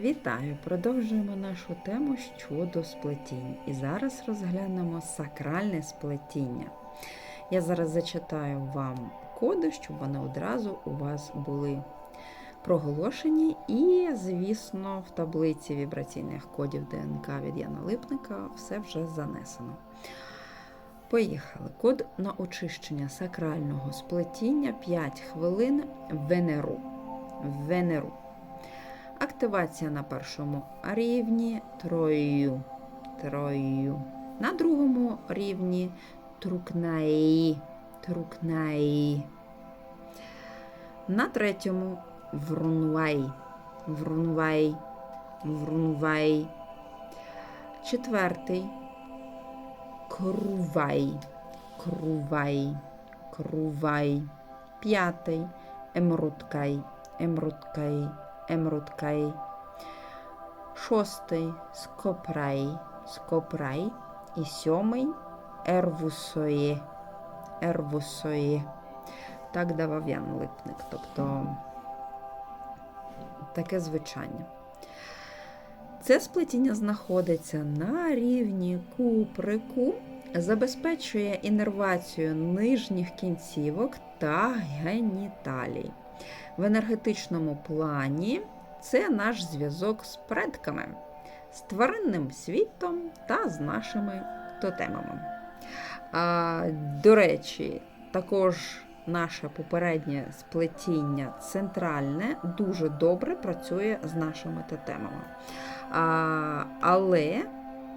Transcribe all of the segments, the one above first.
Вітаю! Продовжуємо нашу тему щодо сплетінь. І зараз розглянемо сакральне сплетіння. Я зараз зачитаю вам коди, щоб вони одразу у вас були проголошені. І, звісно, в таблиці вібраційних кодів ДНК від Яна Липника все вже занесено. Поїхали. Код на очищення сакрального сплетіння 5 хвилин Венеру. Венеру. Активація на першому рівні трою. трою. На другому рівні трукнаї. трукнаї. На третьому врунвай. врунвай. врунвай. Четвертий крувай. крувай. крувай. П'ятий емруткай. емруткай. Емруткай. Шостий скопрай. Скопрай. І сьомий ервусоє. Ервусоє. Так давав Ян Липник. Тобто таке звичання. Це сплетіння знаходиться на рівні куприку, забезпечує інервацію нижніх кінцівок та геніталій. В енергетичному плані це наш зв'язок з предками, з тваринним світом та з нашими тотемами. А, До речі, також наше попереднє сплетіння центральне дуже добре працює з нашими тотемами. А, Але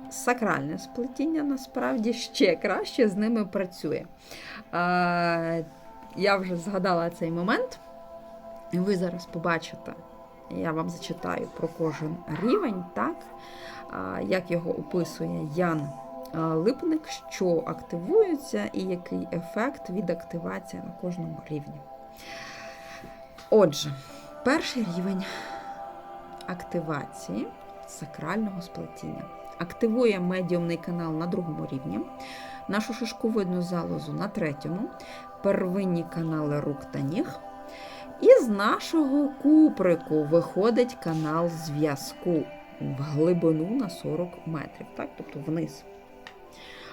сакральне сплетіння насправді ще краще з ними працює. А, Я вже згадала цей момент. Ви зараз побачите, я вам зачитаю про кожен рівень, так, як його описує Ян Липник, що активується і який ефект від активації на кожному рівні. Отже, перший рівень активації сакрального сплетіння. Активує медіумний канал на другому рівні, нашу шишковидну залозу на третьому, первинні канали рук та ніг. І з нашого куприку виходить канал зв'язку в глибину на 40 метрів, так? тобто вниз.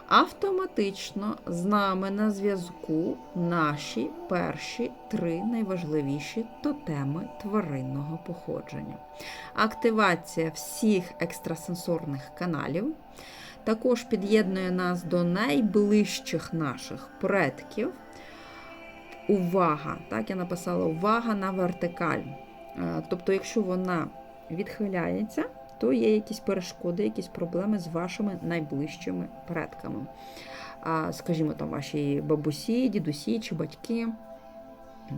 Автоматично з нами на зв'язку наші перші три найважливіші тотеми тваринного походження. Активація всіх екстрасенсорних каналів. Також під'єднує нас до найближчих наших предків увага. Так, я написала увага на вертикаль. Е, тобто, якщо вона відхиляється, то є якісь перешкоди, якісь проблеми з вашими найближчими предками. Скажімо, там ваші бабусі, дідусі чи батьки.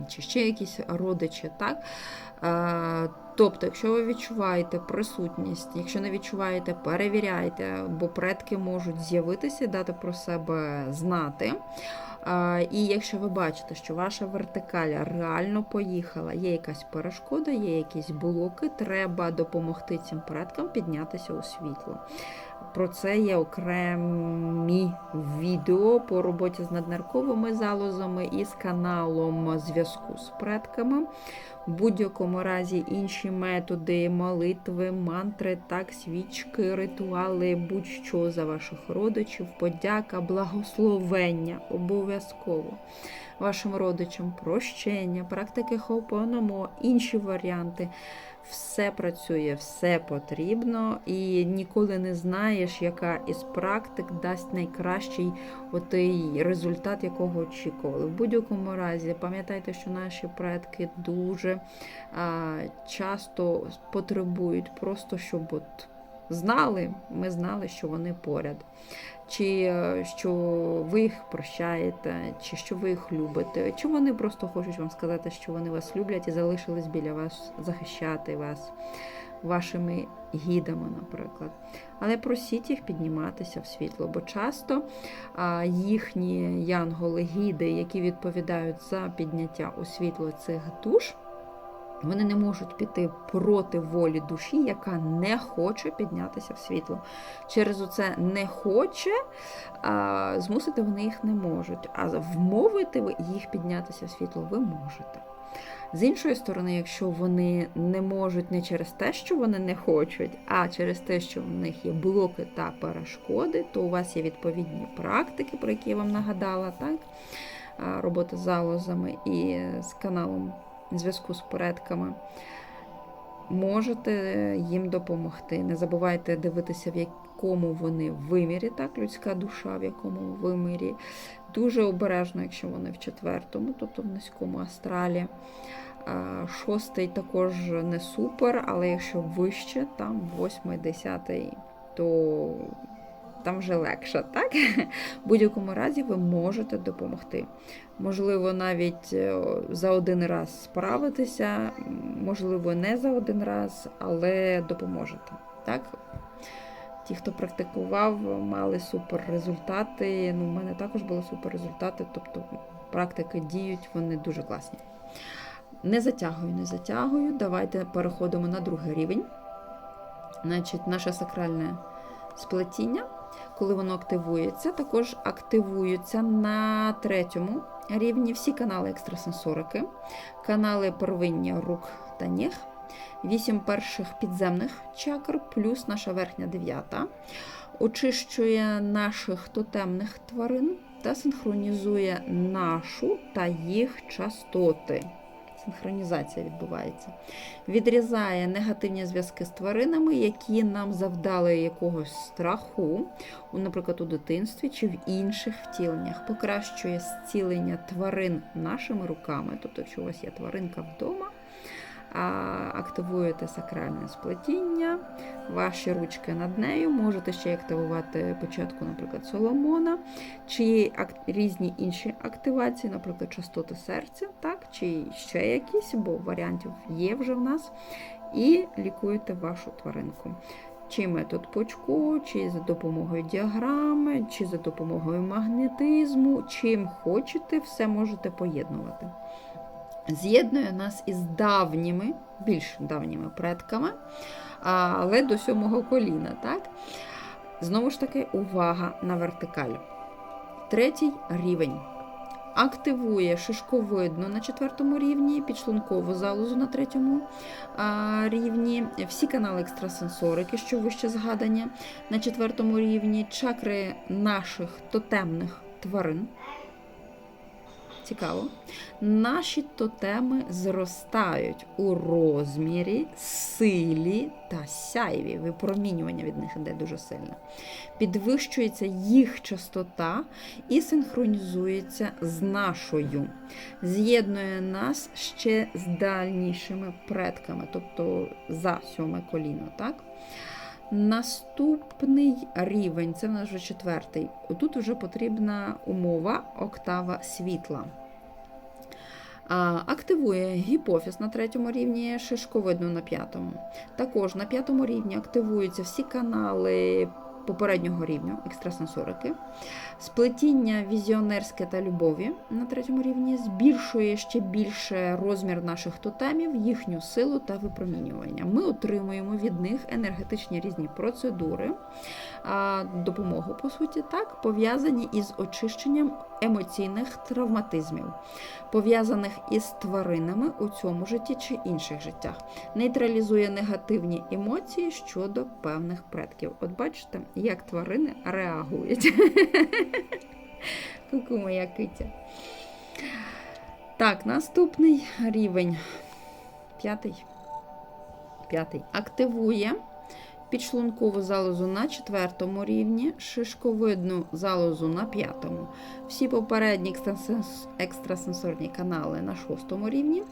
Чи ще якісь родичі, так? Е, тобто, якщо ви відчуваєте присутність, якщо не відчуваєте, перевіряйте, бо предки можуть з'явитися, дати про себе знати. І якщо ви бачите, що ваша вертикаля реально поїхала, є якась перешкода, є якісь блоки, треба допомогти цим предкам піднятися у світло. Про це є окремі відео по роботі з наднерковими залозами і з каналом зв'язку з предками. В будь-якому разі інші методи, молитви, мантри, так, свічки, ритуали, будь-що за ваших родичів, подяка, благословення обов'язково вашим родичам, прощення, практики Хоупономо, інші варіанти. Все працює, все потрібно, і ніколи не знаєш, яка із практик дасть найкращий отий результат, якого очікували. В будь-якому разі, пам'ятайте, що наші предки дуже а, часто потребують просто, щоб от знали, ми знали, що вони поряд чи е, що ви їх прощаєте, чи що ви їх любите, чи вони просто хочуть вам сказати, що вони вас люблять і залишились біля вас захищати вас вашими гідами, наприклад. Але просіть їх підніматися в світло, бо часто їхні янголи-гіди, які відповідають за підняття у світло цих душ. Вони не можуть піти проти волі душі, яка не хоче піднятися в світло. Через оце не хоче, а, змусити вони їх не можуть. А вмовити їх піднятися в світло ви можете. З іншої сторони, якщо вони не можуть не через те, що вони не хочуть, а через те, що в них є блоки та перешкоди, то у вас є відповідні практики, про які я вам нагадала, так? Робота з залозами і з каналом зв'язку з предками. Можете їм допомогти. Не забувайте дивитися, в якому вони вимірі, так, людська душа, в якому вимірі. Дуже обережно, якщо вони в четвертому, тобто в низькому астралі. Шостий також не супер, але якщо вище, там восьмий, десятий, то там вже легше, так? В будь-якому разі ви можете допомогти. Можливо, навіть е, за один раз справитися, можливо, не за один раз, але допоможете. Так? Ті, хто практикував, мали супер результати. Ну, У мене також були супер результати, тобто практики діють, вони дуже класні. Не затягую, не затягую. Давайте переходимо на другий рівень. Значить, наше сакральне сплетіння, коли воно активується, також активуються на третьому рівні всі канали екстрасенсорики, канали первинні рук та ніг, вісім перших підземних чакр, плюс наша верхня дев'ята, очищує наших тотемних тварин та синхронізує нашу та їх частоти. Синхронізація відбувається. Відрізає негативні зв'язки з тваринами, які нам завдали якогось страху, наприклад, у дитинстві чи в інших втіленнях. Покращує зцілення тварин нашими руками. Тобто, якщо у вас є тваринка вдома, активуєте сакральне сплетіння, ваші ручки над нею, можете ще активувати початку, наприклад, Соломона, чи різні інші активації, наприклад, частоти серця, так, чи ще якісь, бо варіантів є вже в нас. І лікуєте вашу тваринку. Чи метод пучку, чи за допомогою діаграми, чи за допомогою магнетизму, чим хочете, все можете поєднувати з'єднує нас із давніми, більш давніми предками, але до сьомого коліна. так? Знову ж таки, увага на вертикаль. Третій рівень. Активує шишковидну на четвертому рівні, підшлункову залозу на третьому рівні, всі канали екстрасенсорики, що вище згадані, на четвертому рівні, чакри наших тотемних тварин. Цікаво. Наші тотеми зростають у розмірі, силі та сяйві. Випромінювання від них іде дуже сильно. Підвищується їх частота і синхронізується з нашою. З'єднує нас ще з дальнішими предками, тобто за сьоме коліно. так? Наступний рівень, це в нас вже четвертий. Тут вже потрібна умова октава світла. Активує гіпофіз на третьому рівні, шишковидну на п'ятому. Також на п'ятому рівні активуються всі канали попереднього рівня екстрасенсорики. Сплетіння візіонерське та любові на третьому рівні збільшує ще більше розмір наших тотемів, їхню силу та випромінювання. Ми отримуємо від них енергетичні різні процедури, допомогу, по суті, так, пов'язані із очищенням емоційних травматизмів, пов'язаних із тваринами у цьому житті чи інших життях. Нейтралізує негативні емоції щодо певних предків. От бачите, як тварини реагують. Ку-ку моя китя. Так, наступний рівень. П'ятий. П'ятий. Активує підшлункову залозу на четвертому рівні, шишковидну залозу на п'ятому. Всі попередні екстрасенсорні канали на шостому рівні,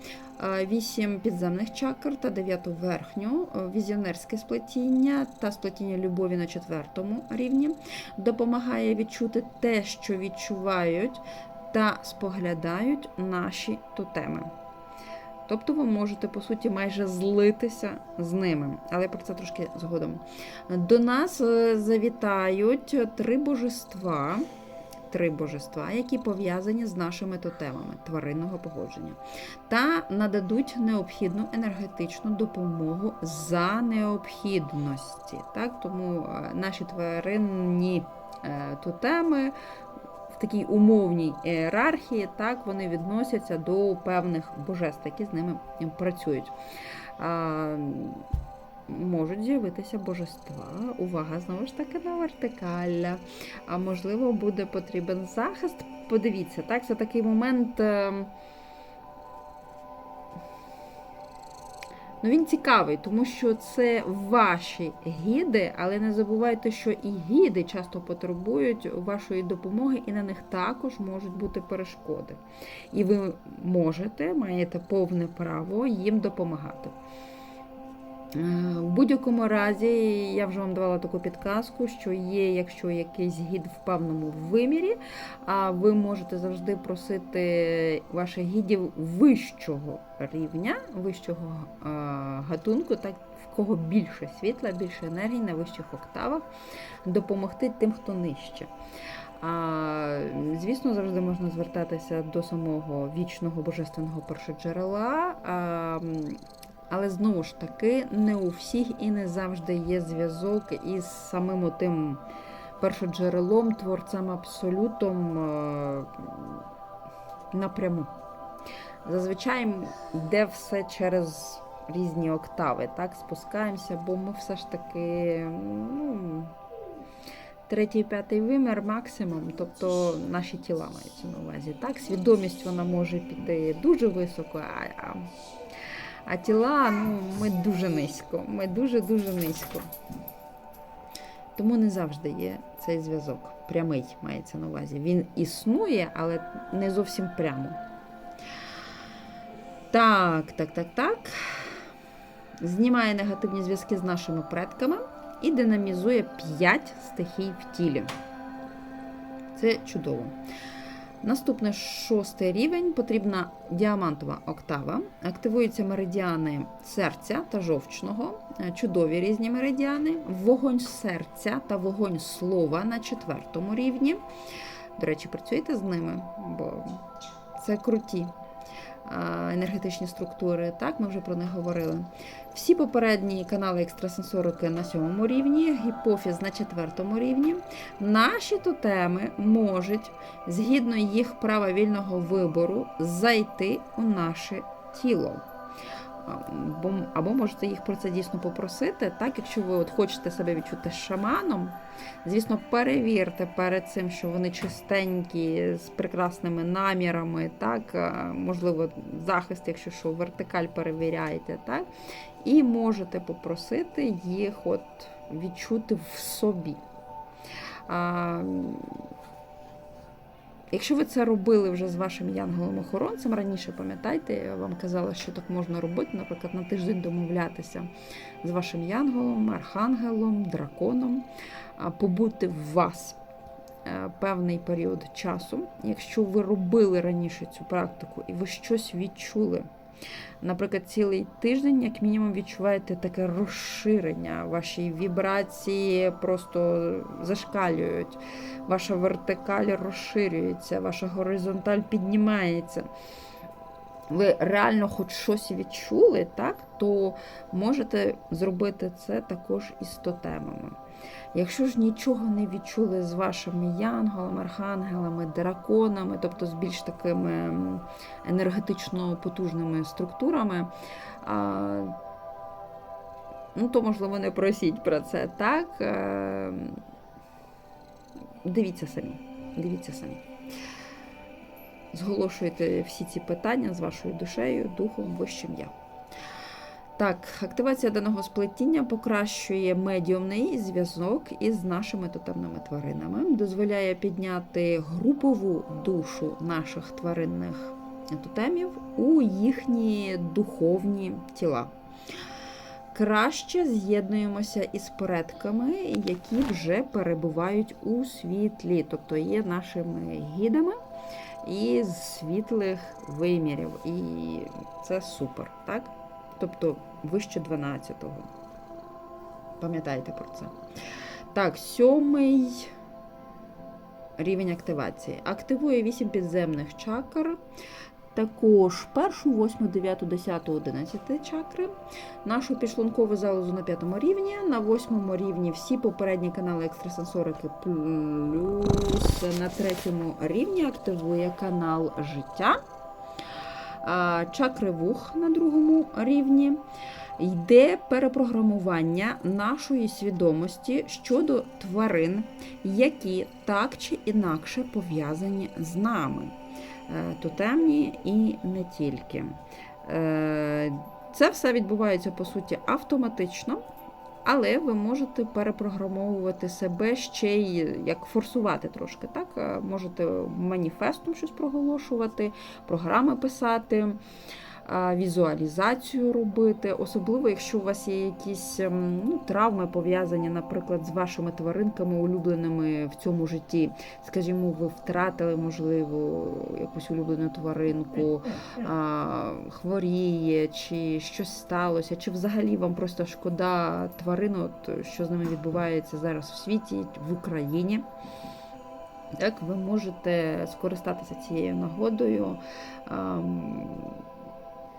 вісім підземних чакр та дев'яту верхню, візіонерське сплетіння та сплетіння любові на четвертому рівні. Допомагає відчути те, що відчувають та споглядають наші тотеми. Тобто ви можете, по суті, майже злитися з ними. Але про це трошки згодом. До нас е, завітають три божества, три божества, які пов'язані з нашими тотемами тваринного походження, та нададуть необхідну енергетичну допомогу за необхідності. Так? Тому е, наші тваринні е, тотеми такій умовній ієрархії, так вони відносяться до певних божеств, які з ними працюють. А, Можуть з'явитися божества. Увага, знову ж таки, на вертикаля. А можливо, буде потрібен захист. Подивіться, так, це такий момент. Ну, він цікавий, тому що це ваші гіди, але не забувайте, що і гіди часто потребують вашої допомоги, і на них також можуть бути перешкоди. І ви можете, маєте повне право їм допомагати. Е, В будь-якому разі, я вже вам давала таку підказку, що є, якщо якийсь гід в певному вимірі, а ви можете завжди просити ваших гідів вищого рівня, вищого е, гатунку, так в кого більше світла, більше енергії на вищих октавах, допомогти тим, хто нижче. А, звісно, завжди можна звертатися до самого вічного божественного першоджерела. А, але знову ж таки, не у всіх і не завжди є зв'язок із самим тим першоджерелом, творцем абсолютом е, напряму. Зазвичай йде все через різні октави, так, спускаємося, бо ми все ж таки. ну, Третій, п'ятий вимір максимум, тобто наші тіла маються на увазі. Так, свідомість вона може піти дуже високо, а, а, тіла, ну, ми дуже низько. Ми дуже-дуже низько. Тому не завжди є цей зв'язок. Прямий мається на увазі. Він існує, але не зовсім прямо. Так, так, так, так. Знімає негативні зв'язки з нашими предками і динамізує 5 стихій в тілі. Це чудово. Наступний шостий рівень потрібна діамантова октава. Активуються меридіани серця та жовчного, е, чудові різні меридіани, вогонь серця та вогонь слова на четвертому рівні. До речі, працюєте з ними, бо це круті енергетичні структури. Так, ми вже про них говорили. Всі попередні канали екстрасенсорики на сьомому рівні, гіпофіз на четвертому рівні. Наші тотеми можуть, згідно їх права вільного вибору, зайти у наше тіло. Або, можете їх про це дійсно попросити. Так, якщо ви от хочете себе відчути шаманом, звісно, перевірте перед цим, що вони чистенькі, з прекрасними намірами, так, е, можливо, захист, якщо що, вертикаль перевіряєте, так, і можете попросити їх от відчути в собі. Якщо ви це робили вже з вашим янголом-охоронцем, раніше пам'ятайте, я вам казала, що так можна робити, наприклад, на тиждень домовлятися з вашим янголом, архангелом, драконом, побути в вас е, певний період часу. Якщо ви робили раніше цю практику і ви щось відчули, наприклад, цілий тиждень, як мінімум, відчуваєте таке розширення, ваші вібрації просто зашкалюють, ваша вертикаль розширюється, ваша горизонталь піднімається. Ви реально хоч щось відчули, так, то можете зробити це також із тотемами. Якщо ж нічого не відчули з вашими янголами, архангелами, драконами, тобто з більш такими енергетично потужними структурами, ну, то, можливо, не просіть про це, так? Е, Дивіться самі. Дивіться самі. Зголошуйте всі ці питання з вашою душею, духом, вищим я. Так, активація даного сплетіння покращує медіумний зв'язок із нашими тотемними тваринами, дозволяє підняти групову душу наших тваринних тотемів у їхні духовні тіла. Краще з'єднуємося із предками, які вже перебувають у світлі, тобто є нашими гідами із світлих вимірів. І це супер, так? Тобто вище 12-го. Пам'ятайте про це. Так, сьомий рівень активації. Активує 8 підземних чакр також першу, восьму, дев'яту, десяту, одинадцяти чакри, нашу підшлункову залозу на п'ятому рівні, на восьмому рівні всі попередні канали екстрасенсорики, плюс на третьому рівні активує канал життя. Чакри вух на другому рівні. Йде перепрограмування нашої свідомості щодо тварин, які так чи інакше пов'язані з нами. Е, Тотемні і не тільки. Е, Це все відбувається по суті автоматично, але ви можете перепрограмовувати себе ще й як форсувати трошки. Так? Е, Можете маніфестом щось проголошувати, програми писати візуалізацію робити, особливо якщо у вас є якісь ем, ну, травми пов'язані, наприклад, з вашими тваринками, улюбленими в цьому житті. Скажімо, ви втратили, можливо, якусь улюблену тваринку, хворіє, чи щось сталося, чи взагалі вам просто шкода тварин, от, що з ними відбувається зараз в світі, в Україні. Так, ви можете скористатися цією нагодою.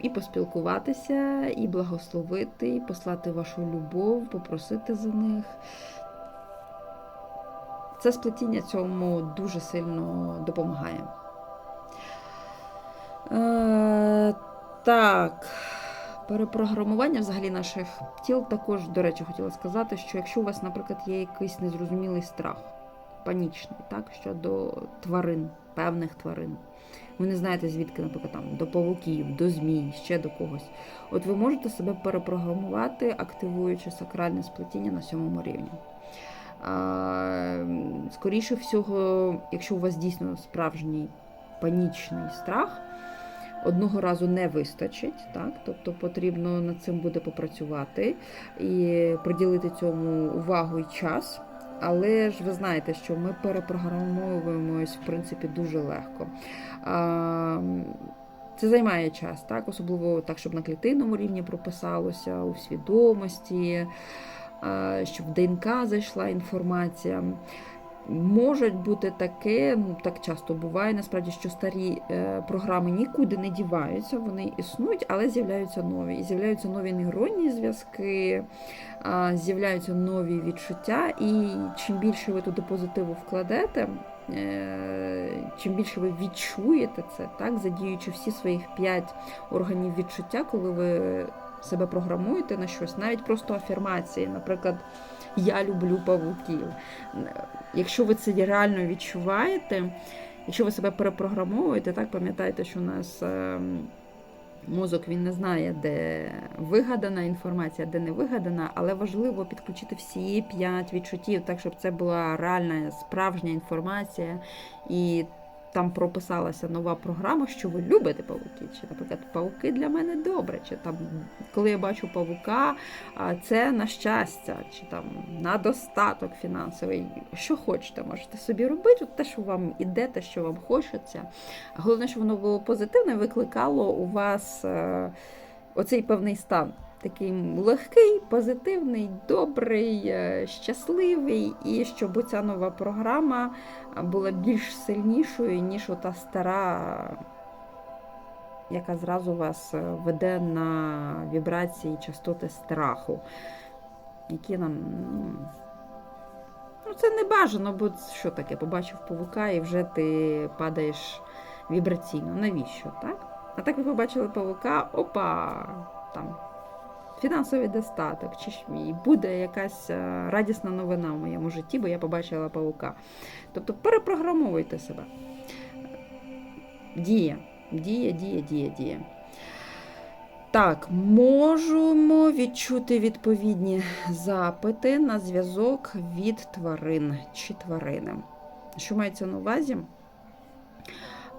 І поспілкуватися, і благословити, і послати вашу любов, попросити за них. Це сплетіння цьому дуже сильно допомагає. Е, так, перепрограмування взагалі наших тіл також, до речі, хотіла сказати, що якщо у вас, наприклад, є якийсь незрозумілий страх, панічний, так, щодо тварин, певних тварин. Ви не знаєте, звідки, наприклад, там, до павуків, до змій, ще до когось. От ви можете себе перепрограмувати, активуючи сакральне сплетіння на сьомому рівні. Скоріше всього, якщо у вас дійсно справжній панічний страх, одного разу не вистачить, так? тобто потрібно над цим буде попрацювати і приділити цьому увагу і час. Але ж ви знаєте, що ми перепрограмовуємось в принципі дуже легко. Це займає час, так? особливо так, щоб на клітинному рівні прописалося, у свідомості, щоб в ДНК зайшла інформація. Може бути таке, ну так часто буває, насправді, що старі е, програми нікуди не діваються, вони існують, але з'являються нові. І з'являються нові нейронні зв'язки, з'являються нові відчуття, і чим більше ви туди позитиву вкладете, е, чим більше ви відчуєте це, так, задіючи всі своїх п'ять органів відчуття, коли ви себе програмуєте на щось, навіть просто афірмації, наприклад, я люблю павуків. Якщо ви це реально відчуваєте, якщо ви себе перепрограмовуєте, так пам'ятайте, що у нас е, мозок він не знає, де вигадана інформація, де не вигадана, але важливо підключити всі п'ять відчуттів, так щоб це була реальна справжня інформація. І там прописалася нова програма, що ви любите павуки. Чи, наприклад, павуки для мене добре. Чи там, коли я бачу павука, це на щастя, чи там на достаток фінансовий. Що хочете, можете собі робити, те, що вам іде, те, що вам хочеться. Головне, щоб воно було позитивне, викликало у вас е, оцей певний стан. Такий легкий, позитивний, добрий, е, щасливий, і щоб ця нова програма була більш сильнішою, ніж ота стара, яка зразу вас е, веде на вібрації частоти страху, які нам. Ну, це не бажано, бо що таке? Побачив павука і вже ти падаєш вібраційно. Навіщо? так? А так ви побачили павука, опа! там фінансовий достаток, чи і буде якась е, радісна новина в моєму житті, бо я побачила павука. Тобто перепрограмовуйте себе. Дія, дія, дія, дія, дія. Так, можемо відчути відповідні запити на зв'язок від тварин чи тварини. Що мається на увазі?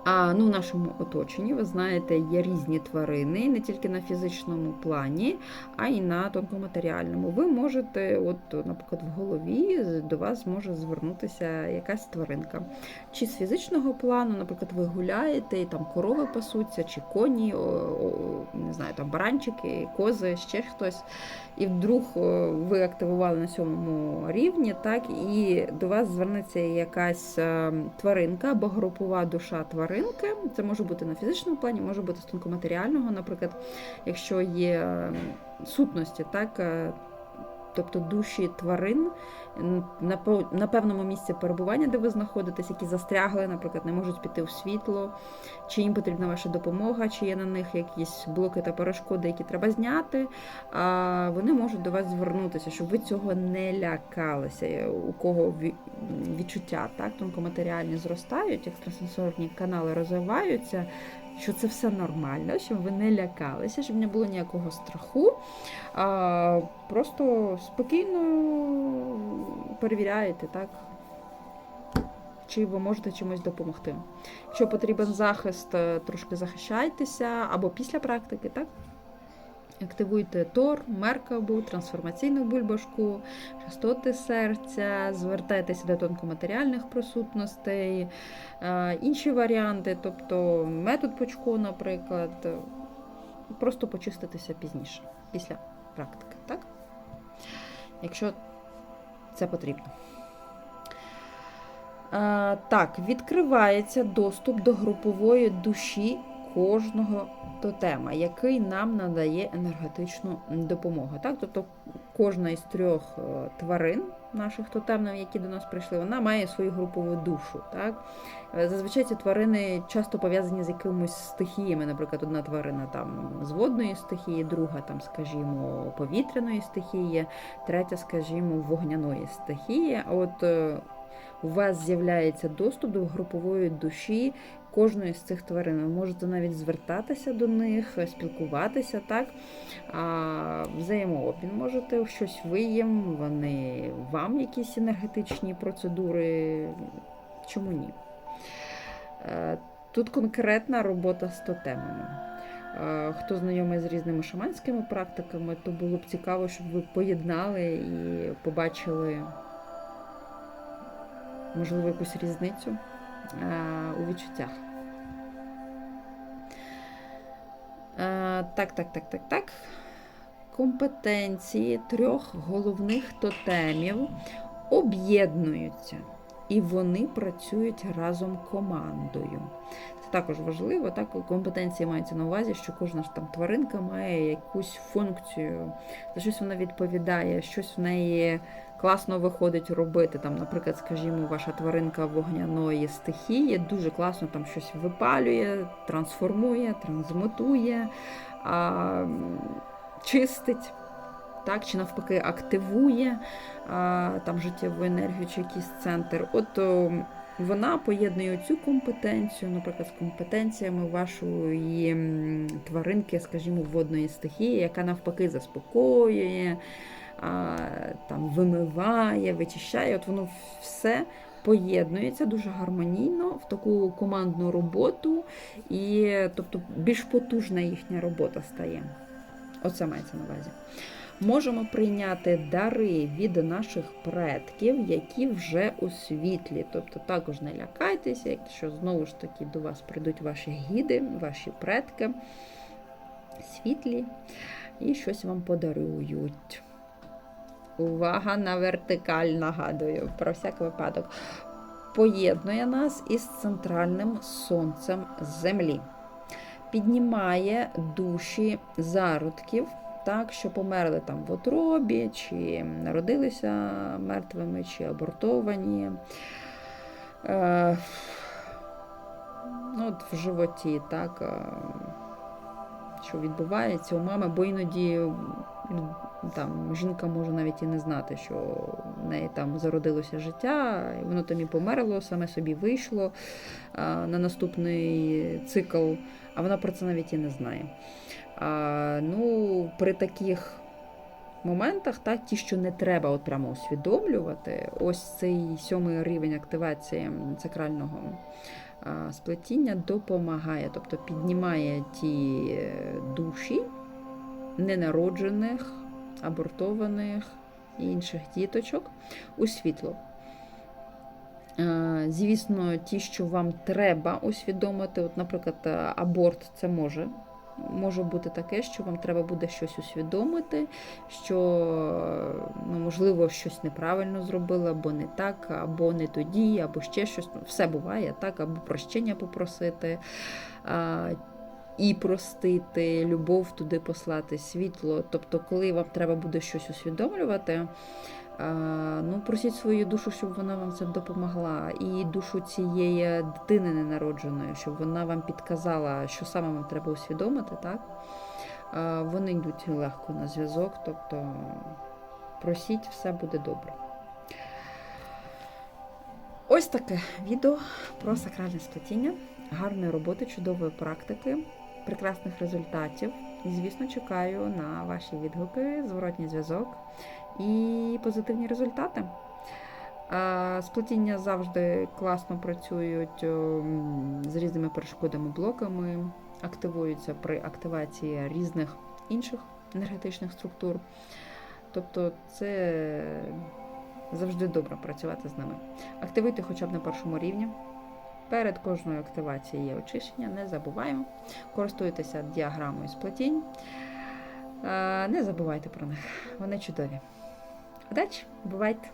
А ну, в нашому оточенні, ви знаєте, є різні тварини, не тільки на фізичному плані, а й на тонкоматеріальному. Ви можете, от, наприклад, в голові до вас може звернутися якась тваринка. Чи з фізичного плану, наприклад, ви гуляєте, і там корови пасуться, чи коні, не знаю, там баранчики, кози, ще хтось. І вдруг ви активували на сьомому рівні, так, і до вас звернеться якась тваринка або групова душа тварин тваринки. Це може бути на фізичному плані, може бути з тонкоматеріального, наприклад, якщо є е, сутності, так. Е, Тобто душі тварин на певному місці перебування, де ви знаходитесь, які застрягли, наприклад, не можуть піти в світло, чи їм потрібна ваша допомога, чи є на них якісь блоки та перешкоди, які треба зняти. А вони можуть до вас звернутися, щоб ви цього не лякалися. У кого ві- відчуття так тонкоматеріальні зростають, екстрасенсорні канали розвиваються. Що це все нормально, щоб ви не лякалися, щоб не було ніякого страху. А, просто спокійно перевіряєте, так, чи ви можете чимось допомогти. Якщо потрібен захист, е, трошки захищайтеся, або після практики, так? Активуйте Тор, Меркабу, трансформаційну бульбашку, частоти серця, звертайтеся до тонкоматеріальних присутностей, е, інші варіанти, тобто метод пучко, наприклад, просто почиститися пізніше, після практики, так? Якщо це потрібно. Е, Так, відкривається доступ до групової душі кожного тотема, який нам надає енергетичну допомогу. Так? Тобто кожна із трьох е, тварин наших тотемів, які до нас прийшли, вона має свою групову душу. Так? Е, Зазвичай ці тварини часто пов'язані з якимись стихіями. Наприклад, одна тварина там з водної стихії, друга, там, скажімо, повітряної стихії, третя, скажімо, вогняної стихії. От е, у вас з'являється доступ до групової душі кожної з цих тварин. Ви можете навіть звертатися до них, спілкуватися, так? А взаємообмін можете щось ви вони вам якісь енергетичні процедури. Чому ні? Е, Тут конкретна робота з тотемами. Е, Хто знайомий з різними шаманськими практиками, то було б цікаво, щоб ви поєднали і побачили, можливо, якусь різницю е, у відчуттях. Так, так, так, так, так. Компетенції трьох головних тотемів об'єднуються і вони працюють разом командою. Це також важливо. Так, компетенції мається на увазі, що кожна ж там тваринка має якусь функцію, за щось вона відповідає, щось в неї класно виходить робити. Там, наприклад, скажімо, ваша тваринка вогняної стихії дуже класно там щось випалює, трансформує, трансмутує, а, чистить. Так, чи навпаки активує а, там життєву енергію чи якийсь центр. От о, вона поєднує цю компетенцію, наприклад, з компетенціями вашої тваринки, скажімо, водної стихії, яка навпаки заспокоює, а, там, вимиває, вичищає. От воно все поєднується дуже гармонійно в таку командну роботу, і тобто більш потужна їхня робота стає. Оце мається на увазі. Можемо прийняти дари від наших предків, які вже у світлі. Тобто також не лякайтеся, якщо знову ж таки до вас прийдуть ваші гіди, ваші предки світлі і щось вам подарують. Увага на вертикаль, нагадую, про всяк випадок. Поєднує нас із центральним сонцем Землі. Піднімає душі зародків, так, що померли там в отробі, чи народилися мертвими, чи абортовані. Е, ну, от в животі, так, е, що відбувається у мами, бо іноді ну, там, жінка може навіть і не знати, що в неї там зародилося життя, і воно там і померло, саме собі вийшло на наступний цикл, а вона про це навіть і не знає. А, ну, При таких моментах, так, ті, що не треба от прямо усвідомлювати, ось цей сьомий рівень активації сакрального сплетіння допомагає, тобто піднімає ті е, душі ненароджених, абортованих і інших діточок у світло. Е, Звісно, ті, що вам треба усвідомити, от, наприклад, е, аборт це може. Може бути таке, що вам треба буде щось усвідомити, що ну, можливо, щось неправильно зробили, або не так, або не тоді, або ще щось. Ну, Все буває, так, або прощення попросити. І простити, любов туди послати, світло. Тобто, коли вам треба буде щось усвідомлювати, ну, просіть свою душу, щоб вона вам це допомогла. І душу цієї дитини ненародженої, щоб вона вам підказала, що саме вам треба усвідомити, так? Вони йдуть легко на зв'язок, тобто просіть, все буде добре. Ось таке відео про сакральне сплетіння. Гарної роботи, чудової практики, прекрасних результатів. І, звісно, чекаю на ваші відгуки, зворотній зв'язок і позитивні результати. Сплетіння завжди класно працюють з різними перешкодами, блоками, активуються при активації різних інших енергетичних структур. Тобто це завжди добре працювати з ними. Активуйте хоча б на першому рівні. Перед кожною активацією є очищення, не забуваємо. Користуйтеся діаграмою сплетінь. Е, Не забувайте про них, вони чудові. Удачі, бувайте!